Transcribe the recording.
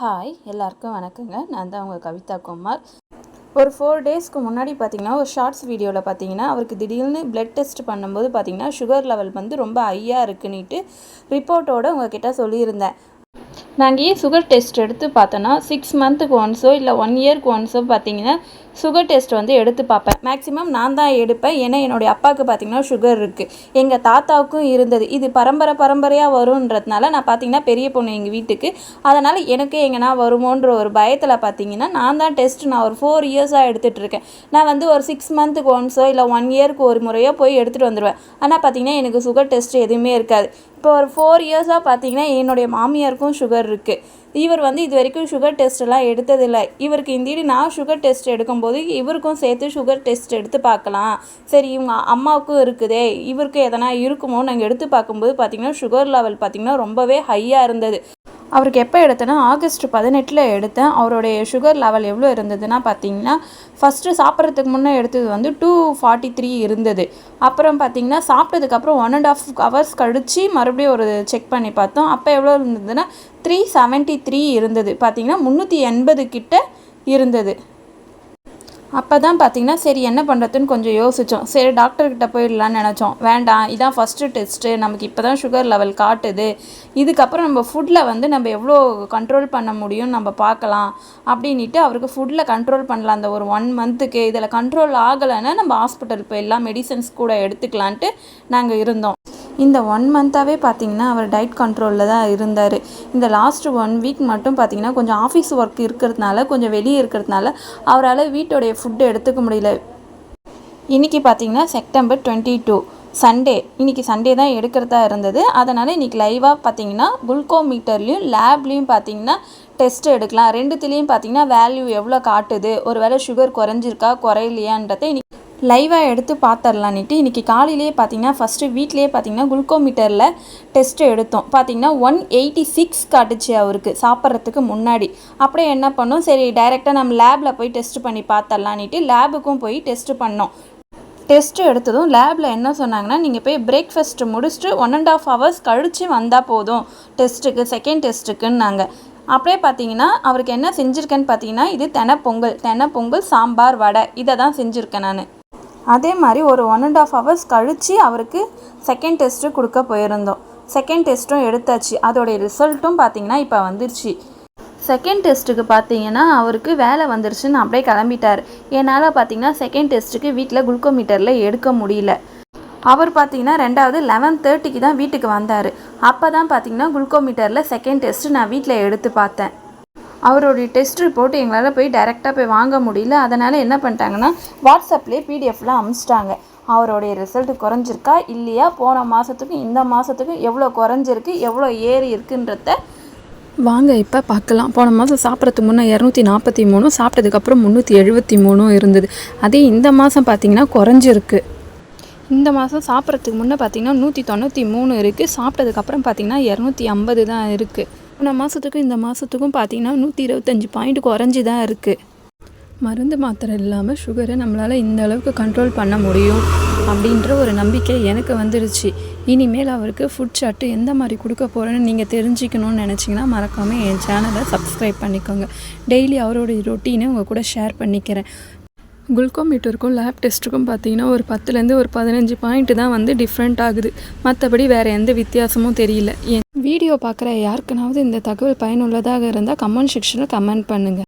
Hi எல்லாருக்கும் வணக்கங்க. நான் தான் உங்கள் கவிதா குமார். ஒரு ஃபோர் டேஸ்க்கு முன்னாடி பார்த்தீங்கன்னா ஒரு ஷார்ட்ஸ் வீடியோவில் பார்த்தீங்கன்னா அவருக்கு திடீர்னு பிளட் டெஸ்ட் பண்ணும்போது பார்த்தீங்கன்னா சுகர் லெவல் வந்து ரொம்ப ஹையாக இருக்குன்னுட்டு ரிப்போர்ட்டோட உங்ககிட்ட சொல்லியிருந்தேன். நாங்கள் ஏன் சுகர் டெஸ்ட் எடுத்து பார்த்தோன்னா சிக்ஸ் மந்த்துக்கு ஒன்ஸோ இல்லை ஒன் இயர்க்கு ஒன்ஸோ பார்த்தீங்கன்னா சுகர் டெஸ்ட் வந்து எடுத்து பார்ப்பேன். மேக்ஸிமம் நான் தான் எடுப்பேன். ஏன்னா என்னுடைய அப்பாவுக்கு பார்த்தீங்கன்னா சுகர் இருக்குது எங்கள் தாத்தாவுக்கும் இருந்தது. இது பரம்பரை பரம்பரையாக வரும்ன்றதுனால நான் பார்த்தீங்கன்னா பெரிய பொண்ணு எங்கள் வீட்டுக்கு. அதனால் எனக்கு எங்கன்னா வருமோன்ற ஒரு பயத்தில் பார்த்தீங்கன்னா நான் தான் டெஸ்ட் நான் ஒரு ஃபோர் இயர்ஸாக எடுத்துகிட்டு இருக்கேன். நான் வந்து ஒரு சிக்ஸ் மந்த்துக்கு ஒன்ஸோ இல்லை ஒன் இயர்க்கு ஒரு முறையோ போய் எடுத்துகிட்டு வந்துடுவேன் ஆனால் பார்த்தீங்கன்னா எனக்கு சுகர் டெஸ்ட் எதுவுமே இருக்காது. இப்போ ஒரு ஃபோர் இயர்ஸாக பார்த்தீங்கன்னா என்னுடைய மாமியாருக்கும் சுகர் இருக்குது இவர் வந்து இது வரைக்கும் சுகர் டெஸ்ட்டெல்லாம் எடுத்ததில்லை. இவருக்கு இந்தீடி நான் சுகர் டெஸ்ட் எடுக்கும்போது இவருக்கும் சேர்த்து சுகர் டெஸ்ட் எடுத்து பார்க்கலாம். சரி இவங்க அம்மாவுக்கும் இருக்குதே. இவருக்கு எதனா இருக்குமோ நாங்கள் எடுத்து பார்க்கும்போது பார்த்திங்கன்னா சுகர் லெவல் பார்த்திங்கன்னா ரொம்பவே ஹையாக இருந்தது. அவருக்கு எப்போ எடுத்தேன்னா ஆகஸ்ட் பதினெட்டில் எடுத்தேன். அவருடைய சுகர் லெவல் எவ்வளோ இருந்ததுன்னா பார்த்தீங்கன்னா ஃபஸ்ட்டு சாப்பிட்றதுக்கு முன்னே எடுத்தது வந்து டூ ஃபார்ட்டி த்ரீ இருந்தது. அப்புறம் பார்த்தீங்கன்னா சாப்பிட்டதுக்கப்புறம் ஒன் அண்ட் ஆஃப் ஹவர்ஸ் கழித்து மறுபடியும் ஒரு செக் பண்ணி பார்த்தோம். அப்போ எவ்வளோ இருந்ததுன்னா த்ரீ செவன்ட்டி த்ரீ இருந்தது. பார்த்தீங்கன்னா முந்நூற்றி எண்பது கிட்ட இருந்தது. அப்போ தான் பார்த்தீங்கன்னா சரி என்ன பண்ணுறதுன்னு கொஞ்சம் யோசித்தோம் சரி டாக்டர்கிட்ட போயிடலான்னு நினச்சோம். வேண்டாம் இதான் ஃபஸ்ட்டு டெஸ்ட்டு நமக்கு இப்போ தான் சுகர் லெவல் காட்டுது. இதுக்கப்புறம் நம்ம ஃபுட்டில் வந்து நம்ம எவ்வளோ கண்ட்ரோல் பண்ண முடியும் நம்ம பார்க்கலாம். அப்படின்ட்டு அவருக்கு ஃபுட்டில் கண்ட்ரோல் பண்ணலாம். அந்த ஒரு ஒன் மந்த்துக்கு இதில் கண்ட்ரோல் ஆகலைன்னா நம்ம ஹாஸ்பிட்டல் போயிடலாம். மெடிசன்ஸ் கூட எடுத்துக்கலான்ட்டு நாங்கள் இருந்தோம். இந்த ஒன் மந்த்தாகவே பார்த்தீங்கன்னா அவர் டயட் கண்ட்ரோலில் தான் இருந்தார். இந்த லாஸ்ட் ஒன் வீக் மட்டும் பார்த்தீங்கன்னா கொஞ்சம் ஆஃபீஸ் ஒர்க் இருக்கிறதுனால கொஞ்சம் வெளியே இருக்கிறதுனால அவரால் வீட்டோடைய ஃபுட்டு எடுத்துக்க முடியல. இன்றைக்கி பார்த்தீங்கன்னா செப்டம்பர் டுவெண்ட்டி டூ சண்டே இன்றைக்கி சண்டே தான் எடுக்கிறதா இருந்தது. அதனால் இன்றைக்கி லைவாக பார்த்தீங்கன்னா குளுக்கோமீட்டர்லேயும் லேப்லேயும் பார்த்தீங்கன்னா டெஸ்ட் எடுக்கலாம். ரெண்டுத்துலேயும் பார்த்தீங்கன்னா வேல்யூ எவ்வளோ காட்டுது? ஒரு வேளை சுகர் குறைஞ்சிருக்கா? குறையிலையான்றதை இன்னைக்கு லைவாக எடுத்து பார்த்துடலான்ட்டு இன்றைக்கி காலையிலேயே பார்த்தீங்கன்னா ஃபஸ்ட்டு வீட்லேயே பார்த்தீங்கன்னா குளுக்கோமீட்டரில் டெஸ்ட்டு எடுத்தோம். பார்த்தீங்கன்னா ஒன் எயிட்டி சிக்ஸ் காட்டுச்சு அவருக்கு சாப்பிட்றதுக்கு முன்னாடி. அப்படியே என்ன பண்ணோம்? சரி டைரெக்டாக நம்ம லேபில் போய் டெஸ்ட் பண்ணி பார்த்துடலான்ட்டு லேபுக்கும் போய் டெஸ்ட்டு பண்ணோம். டெஸ்ட்டு எடுத்ததும் லேபில் என்ன சொன்னாங்கன்னா நீங்கள் போய் பிரேக்ஃபாஸ்ட் முடிச்சுட்டு ஒன் அண்ட் ஆஃப் ஹவர்ஸ் கழித்து வந்தால் போதும். டெஸ்ட்டுக்கு செகண்ட் டெஸ்ட்டுக்குன்னாங்க அப்படியே பார்த்தீங்கன்னா அவருக்கு என்ன செஞ்சுருக்கேன்னு பார்த்தீங்கன்னா இது தெனை பொங்கல் தெனை பொங்கல் சாம்பார் வடை. இதை தான் செஞ்சுருக்கேன் நான். அதே மாதிரி ஒரு ஒன் அண்ட் ஆஃப் ஹவர்ஸ் கழித்து அவருக்கு செகண்ட் டெஸ்ட்டு கொடுக்க போயிருந்தோம். செகண்ட் டெஸ்ட்டும் எடுத்தாச்சு. அதோடைய ரிசல்ட்டும் பார்த்தீங்கன்னா இப்போ வந்துருச்சு. செகண்ட் டெஸ்ட்டுக்கு பார்த்தீங்கன்னா அவருக்கு வேலை வந்துருச்சுன்னு அப்படியே கிளம்பிட்டார். என்னால் பார்த்தீங்கன்னா செகண்ட் டெஸ்ட்டுக்கு வீட்டில் குளுக்கோமீட்டரில் எடுக்க முடியல. அவர் பார்த்தீங்கன்னா ரெண்டாவது லெவன் தேர்ட்டிக்கு தான் வீட்டுக்கு வந்தார். அப்போ தான் பார்த்தீங்கன்னா குளுக்கோமீட்டரில் செகண்ட் டெஸ்ட்டு நான் வீட்டில் எடுத்து பார்த்தேன். அவருடைய டெஸ்ட் ரிப்போர்ட் எங்களால் போய் டைரெக்டாக போய் வாங்க முடியல. அதனால் என்ன பண்ணிட்டாங்கன்னா வாட்ஸ்அப்லேயே பிடிஎஃப்லாம் அனுப்பிச்சிட்டாங்க அவருடைய ரிசல்ட் குறைஞ்சிருக்கா இல்லையா? போன மாதத்துக்கும் இந்த மாதத்துக்கும் எவ்வளோ குறைஞ்சிருக்கு எவ்வளோ ஏறி இருக்குன்றத வாங்க இப்போ பார்க்கலாம். போன மாதம் சாப்பிட்றதுக்கு முன்னே இரநூத்தி நாற்பத்தி மூணும் சாப்பிட்டதுக்கப்புறம் முந்நூற்றி எழுபத்தி மூணும் இருந்தது. அதே இந்த மாதம் பார்த்தீங்கன்னா குறைஞ்சிருக்கு. இந்த மாதம் சாப்பிட்றதுக்கு முன்னே பார்த்தீங்கன்னா நூற்றி தொண்ணூற்றி மூணு இருக்குது சாப்பிட்டதுக்கப்புறம் பார்த்தீங்கன்னா இரநூத்தி ஐம்பது தான் இருக்குது போன மாதத்துக்கும் இந்த மாதத்துக்கும் பார்த்தீங்கன்னா நூற்றி இருபத்தஞ்சி பாயிண்ட் குறைஞ்சி தான் இருக்குது மருந்து மாத்திரை இல்லாமல் சுகரை நம்மளால் இந்த அளவுக்கு கண்ட்ரோல் பண்ண முடியும் அப்படின்ற ஒரு நம்பிக்கை எனக்கு வந்துருச்சு. இனிமேல் அவருக்கு ஃபுட் சார்ட்டு எந்த மாதிரி கொடுக்க போகிறேன்னு நீங்கள் தெரிஞ்சுக்கணும்னு நினச்சிங்கன்னா மறக்காமல் என் சேனலை சப்ஸ்கிரைப் பண்ணிக்கோங்க. டெய்லி அவரோட ரொட்டீனை உங்கள் கூட ஷேர் பண்ணிக்கிறேன். குளுக்கோமீட்டருக்கும் லேப் டெஸ்ட்டுக்கும் பார்த்தீங்கன்னா ஒரு பத்துலேருந்து ஒரு பதினஞ்சு பாயிண்ட் தான் வந்து டிஃப்ரெண்ட் ஆகுது. மற்றபடி வேறு எந்த வித்தியாசமும் தெரியல. என் வீடியோ பார்க்குற யாருக்குனாவது இந்த தகவல் பயனுள்ளதாக இருந்தால் கமெண்ட் செக்ஷனில் கமெண்ட் பண்ணுங்கள்